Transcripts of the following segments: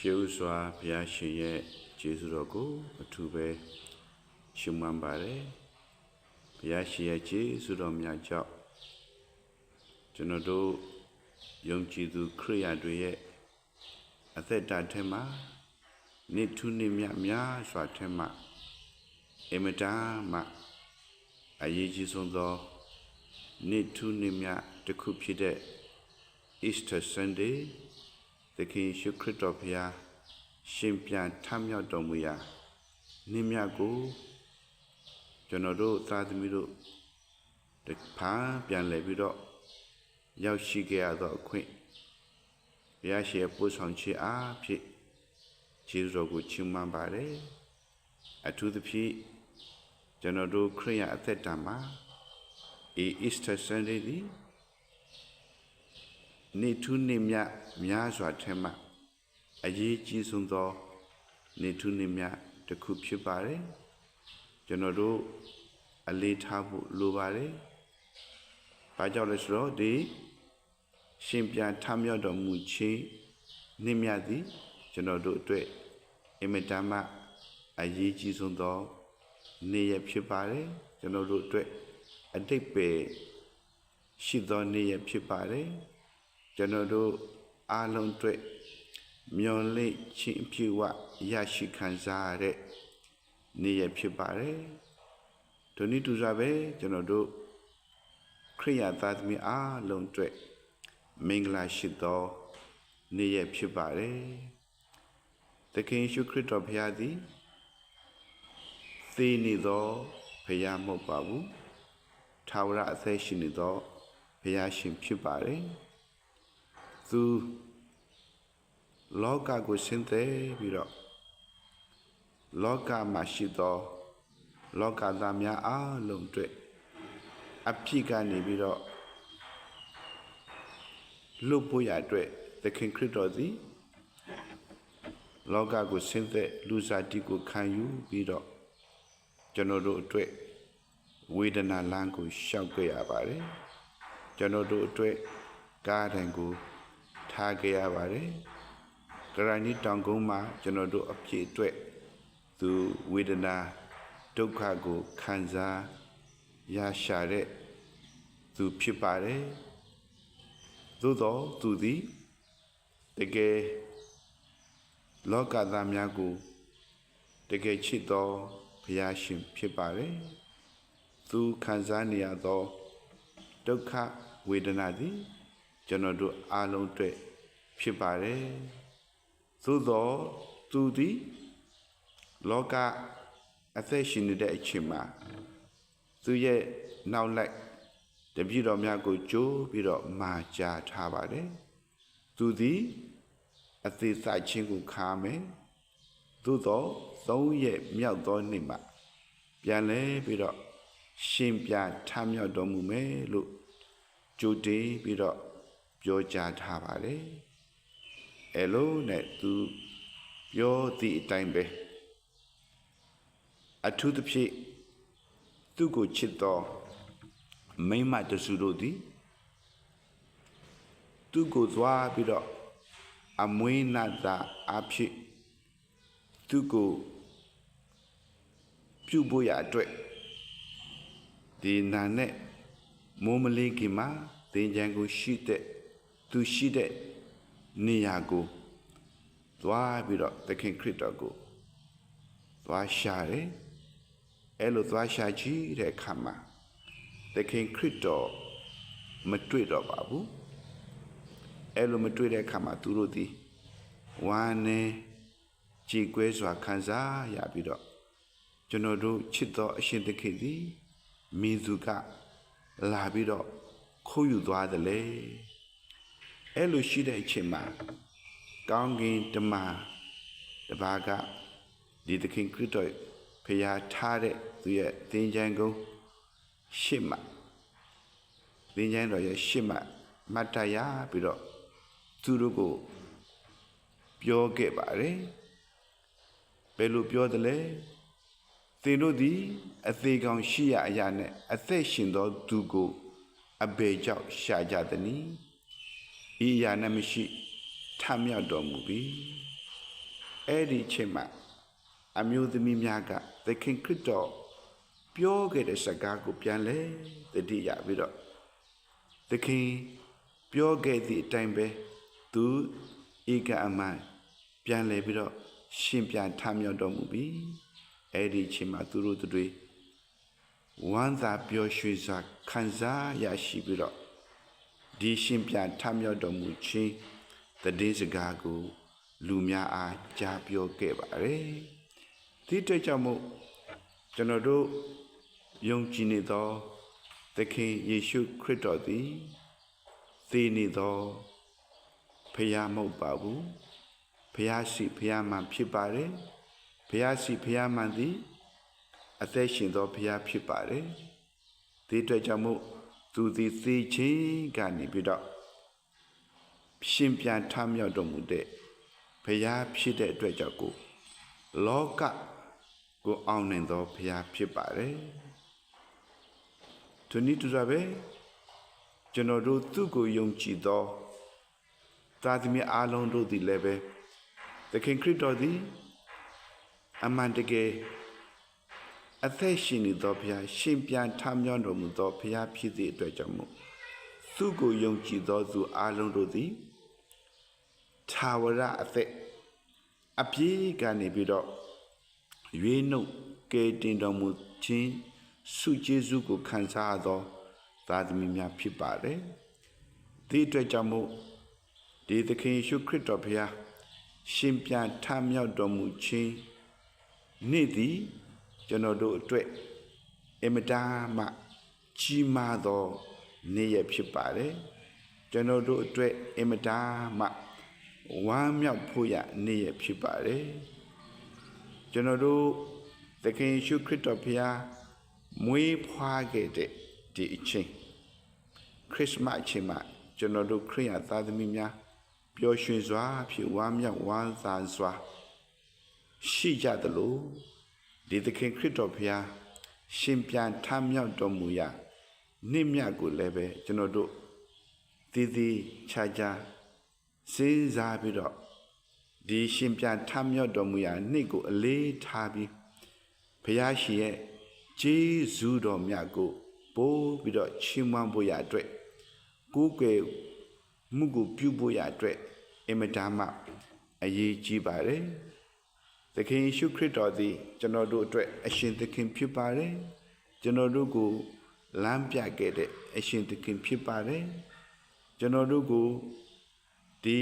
ရှေးဥစွာဘုရားရှင်ရဲ့ကျေးဇူးတော်ကိုအထူးပဲရှုမှတ်ပါတယ်ဘုရားရှင်ရဲ့ကျေးဇူးတော်များကြောင့်ကျွန်တော်တို့ယုံကြည်သူခရိယာတွေရဲ့အသက်တာထဲမှာနေ့ထူးနေ့မြတ်များစွာထဲမှာအမတန်မှအရေးကြီးဆုံးသောနေ့ထူးနေ့မြတ်တစ်ခုဖြစ်တဲ့ Easter Sunday သခင်ယေရှုခရစ်တော်ဘုရားရှင်ပြန်ထမြောက်တော်မူရာနေ့မြတ်ကိုကျွန်တော်တို့သာသမီတို့တဖန်ပြန်လည်ပြီးတော့ရောက်ရှိခဲ့ရသောအခွင့်ဘုရားရှင်ရဲ့ပို့ဆောင်ခြင်းအားဖြင့်ကျေးဇူးတော်ကိုချီးမွမ်းပါတယ်အထူးသဖြင့်ကျွန်တော်တို့ခရိယအသက်တာမှာအီစတာဆ န်ဒေးဒီနေထူးနေမြများစွာထဲမှာအရေးကြီးဆုံးသော နေထူးနေမြတစ်ခုဖြစ်ပါတယ်ကျွန်တော်တို့အလေးထားဖို့လိုပါတယ်။ဘာကြောင့်လဲဆိုတော့ဒီရှင်ပြန်ထမြောက်တော်မူခြင်းနှင့်မြတ်သည်ကျွန်တော်တို့အတွက်အင်မတန်မှအရေးကြီးဆုံးသော နေ့ရက်ဖြစ်ပါတယ်ကျွန်တော်တို့အတွက်အတိတ်ပဲရှိသောနေ့ရက်ဖြစ်ပါတယ် ကျွန်တော်တို့အားလုံးအတွက်မျော်လင့်ခြင်းအပြည့်ဝရရှိခံစားရတဲ့နေ့ရက်ဖြစ်ပါတယ်ဒုနိတူစွာပဲကျွန်တော်တို့ခရိယာသားသမီးအားလုံးအတွက်မင်္ဂလာရှိသောနေ့ရက်ဖြစ်ပါတယ်သခင်ယေရှုခရစ်တော်ဘုရားသည်သေနေသောဘုရားမဟုတ်ပါဘူးထာဝရအသက်ရှင်နေသောဘုရားရှင်ဖြစ်ပါတယ် သူလောကကိုဆင်းသက်ပြီးတော့လောကမှာရှိသောလောကသားများအားလုံးအတွက်အဖြစ်ကနေပြီးတော့လွတ်ဖို့ရအတွက်သခင်ခရစ်တော်သည်လောကကိုဆင်းသက်လူစားတိကိုခံယူပြီးတော့ကျွန်တော်တို့အတွက်ဝေဒနာလမ်းကိုရှောက်ကြရပါတယ်ကျွန်တော်တို့အတွက်ကားတိုင်ကို ထားကြရပါတယ်ကရဏီတောင်ကုန်းမှာကျွန်တော်တို့အပြည့်အတွက်သူဝေဒနာဒုက္ခကိုခံစားရရှာတဲ့သူဖြစ်ပါတယ်သို့သောသူသည်တကယ်လောကသားများကိုတကယ်ချစ်သောဘုရားရှင်ဖြစ်ပါတယ်သူခံစားနေရသောဒုက္ခဝေဒနာသည်ကျွန်တော်တို့အားလုံးအတွက် ဖြစ်ပါတယ်သို့သောသူသည်လောကအသက်ရှင်နေတဲ့အချိန်မှာသူရဲ့နောက်လိုက်တပြည့်တော်များကိုကြိုးပြီးတော့မာကြားထားပါတယ်သူသည်အသေးစားခြင်းကိုခါမယ်သို့သောသုံးရက်မြောက်သောနေ့မှာပြန်လဲပြီးတော့ရှင်ပြန်ထမြောက်တော်မူမယ်လို့ကြိုတင်ပြီးတော့ပြောကြားထားပါတယ် အဲလိုနဲ့သူပြောသည့်အတိုင်းပဲအထူးသဖြင့်သူ့ကိုချစ်သောမိမတစုတို့သည်သူ့ကိုသွားပြီးတော့အမွေးနာတာအဖြစ်သူ့ကိုပြုဖို့ရအတွက်ဒီနာနဲ့မိုးမလေးခင်မှာတင်ကြံကိုရှိတဲ့သူရှိတဲ့ နေရာကိုသွားပြီးတော့သခင်ခရစ်တော်ကိုသွားရှာတယ်အဲ့လိုသွားရှာကြည့်တဲ့အခါမှာသခင်ခရစ်တော်မတွေ့တော့ပါဘူးအဲ့လိုမတွေ့တဲ့အခါမှာသူတို့သည်ဝမ်းနဲ့ကြည်ကွဲစွာခံစားရပြီးတော့ကျွန်တော်တို့ချစ်သောအရှင်သခင်သည်မိသူကလာပြီးတော့ခိုးယူသွားတယ်လေ အဲ့လိုရှိတဲ့အချိန်မှာကောင်းကင်တမန်တပါးကဒီသခင်ခရစ်တော်ဖျားထားတဲ့သူရဲ့သင်္ကြန်ကုန်းရှစ်မှသင်္ကြန်တော်ရဲ့ရှစ်မှမတ်တရပြီးတော့သူတို့ကိုပြောခဲ့ပါတယ်ဘယ်လိုပြောတယ်လဲသင်တို့သည် အသေးကောင်ရှိရအရာနဲ့အသက်ရှင်သောသူကိုအဘေကြောင့်ရှာကြသည်နီ ဤအရာနဲ့မရှိထမြောက်တော်မူပြီအဲ့ဒီအချိန်မှာအမျိုးသမီးများကသခင်ခရစ်တော်ပြောခဲ့တဲ့စကားကိုပြန်လဲတတိယပြီးတော့သခင်ပြောခဲ့သည့်အတိုင်းပဲသူဧကအမှန်ပြန်လဲပြီးတော့ရှင်ပြန်ထမြောက်တော်မူပြီအဲ့ဒီအချိန်မှာသူတို့တွေဝမ်းသာပျော်ရွှင်စွာခံစားရရှိပြီးတော့ ဒီရှင်ပြန်ထမြောက်တော်မူခြင်းတည်င်းစကားကို လူများအားကြားပြောခဲ့ပါတယ်ဒီအတွက်ကြောင့်မို့ကျွန်တော်တို့ယုံကြည်နေသောသခင်ယေရှုခရစ်တော်သည်သေနေသောဖယားမဟုတ်ပါဘူးဖယားရှိဖယားမှန်ဖြစ်ပါတယ်ဖယားရှိဖယားမှန်သည်အသက်ရှင်သောဖယားဖြစ်ပါတယ်ဒီအတွက်ကြောင့်မို့ သူသည်သေခြင်းကနေပြီးတော့ရှင်ပြန်ထမြောက်တော်မူတဲ့ဖယားဖြစ်တဲ့အတွက်ကြောင့်ကိုလောကကိုအောင်နိုင်သောဖယားဖြစ်ပါတယ်သူနည်းတူစွာပဲကျွန်တော်တို့သူ့ကိုယုံကြည်သောသာသမီအားလုံးတို့သည်လည်းပဲသခင်ခရစ်တော်သည်အမှန်တကယ် အသက်ရှင်နေသောဘုရားရှင်ပြန်ထမြောက်တော်မူသောဘုရားဖြစ်သည့်အတွက်ကြောင့်မို့သူ့ကိုယုံကြည်သောသူအားလုံးတို့သည်သာဝရအသက်အပြည့်ကနေပြီးတော့ရွေးနှုတ်ကဲတင်တော်မူခြင်းဆုကျေးဇူးကိုခံစားရသောသာသမီများဖြစ်ပါတယ်။ဒီအတွက်ကြောင့်မို့ဒီသခင်ယေရှုခရစ်တော်ဘုရားရှင်ပြန်ထမြောက်တော်မူခြင်းနေ့သည် ကျွန်တော်တို့အတွက်အမတားမှကြီးမားသောနေ့ရက်ဖြစ်ပါတယ်။ကျွန်တော်တို့အတွက်အမတားမှဝမ်းမြောက်ဖို့ရနေ့ရက်ဖြစ်ပါတယ်။ကျွန်တော်တို့သခင်ယေရှုခရစ်တော်ဘုရားမွေးဖွားခဲ့တဲ့ဒီအချိန်ခရစ်မတ်အချိန်မှာကျွန်တော်တို့ခရိယသားသမီးများပျော်ရွှင်စွာဖြစ်ဝမ်းမြောက်ဝမ်းသာစွာရှိကြသလို ဒီသခင်ခရစ်တော်ဘုရားရှင်ပြန်ထမြောက်တော်မူရာနေ့မြတ်ကိုလည်းပဲကျွန်တော်တို့တည်တည်ချာချာစဉ်းစားပြီးတော့ဒီရှင်ပြန်ထမြောက်တော်မူရာနေ့ကိုအလေးထားပြီးဘုရားရှင်ရဲ့ဂျေဇုတော်မြတ်ကိုပို့ပြီးတော့ချီးမွမ်းဖို့ရအတွက်ကိုးကွယ်မှုကိုပြုဖို့ရအတွက်အင်မတန်မှအရေးကြီးပါတယ်။ သခင်ယေရှုခရစ်တော်သည် ကျွန်တော်တို့အတွက်အရှင်သခင်ဖြစ်ပါတယ်။ကျွန်တော်တို့ကိုလမ်းပြခဲ့တဲ့အရှင်သခင်ဖြစ်ပါတယ်။ကျွန်တော်တို့ကိုဒီ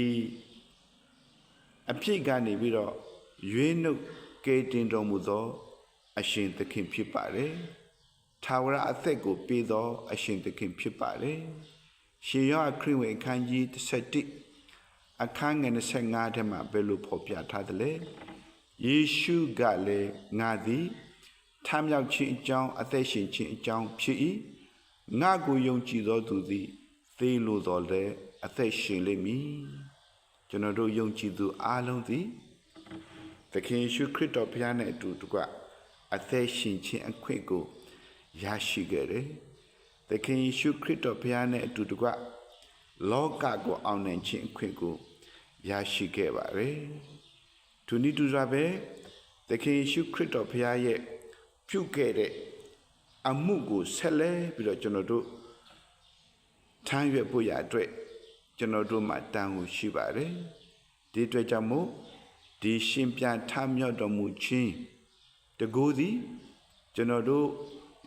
အဖြစ်ကနေပြီးတော့ရွေးနှုတ်ကဲတင်တော်မူသော အရှင်သခင်ဖြစ်ပါတယ်။ထာဝရအသက်ကိုပေးသော အရှင်သခင်ဖြစ်ပါတယ်။ရှင်ယောခရစ်ဝင်အခန်းကြီး17အခန်းငယ်25ထဲမှာဘယ်လိုဖော်ပြထားသလဲ။ ယေရှုကလည်းငါသည်ထမြောက်ခြင်းအကြောင်းအသက်ရှင်ခြင်းအကြောင်းဖြစ်၏။ငါကိုယုံကြည်သောသူသည်သေလိုတော်လည်းအသက်ရှင်လိမ့်မည်။ကျွန်တော်တို့ယုံကြည်သူအားလုံးသည်သခင်ယေရှုခရစ်တော်ဘုရားနဲ့အတူတကွအသက်ရှင်ခြင်းအခွင့်ကိုရရှိခဲ့တယ်။သခင်ယေရှုခရစ်တော်ဘုရားနဲ့အတူတကွလောကကိုအောင်နိုင်ခြင်းအခွင့်ကိုရရှိခဲ့ပါတယ်။ သူနိတူစွာပဲသခင်ယေရှုခရစ်တော်ဘုရားရဲ့ပြုခဲ့တဲ့အမှုကိုဆက်လဲပြီးတော့ကျွန်တော်တို့ထမ်းရွက်ဖို့ရအတွက်ကျွန်တော်တို့မှာတန်ကိုရှိပါတယ်။ဒီအတွက်ကြောင့်မို့ဒီရှင်ပြန်ထမြောက်တော်မူခြင်းတကူသည်ကျွန်တော်တို့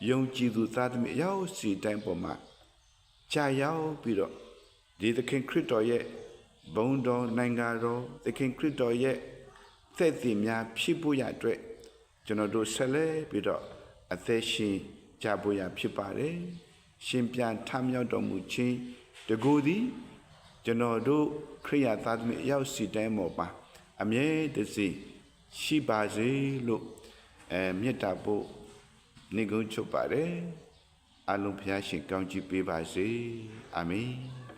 ယုံကြည်သူသားသမီးအရောက်စီတိုင်းပေါ်မှာကြာရောက်ပြီးတော့ဒီသခင်ခရစ်တော်ရဲ့ဘုံတော်နိုင်ငံတော်သခင်ခရစ်တော်ရဲ့ သက်သေများဖြစ်ဖို့ရအတွက်ကျွန်တော်တို့ဆက်လက်ပြီးတော့အသက်ရှင်ကြဖို့ရဖြစ်ပါတယ်ရှင်ပြန်ထမြောက်တော်မူခြင်းတကူသည်ကျွန်တော်တို့ခရိယာသားသမီးအရောက်စီတိုင်းပေါ်မှာအမြဲတစေရှိပါစေလို့အဲမေတ္တာပို့နေကုန်းချုပ်ပါတယ်အလုံးဖျားရှင်ကောင်းချီးပေးပါစေအာမင်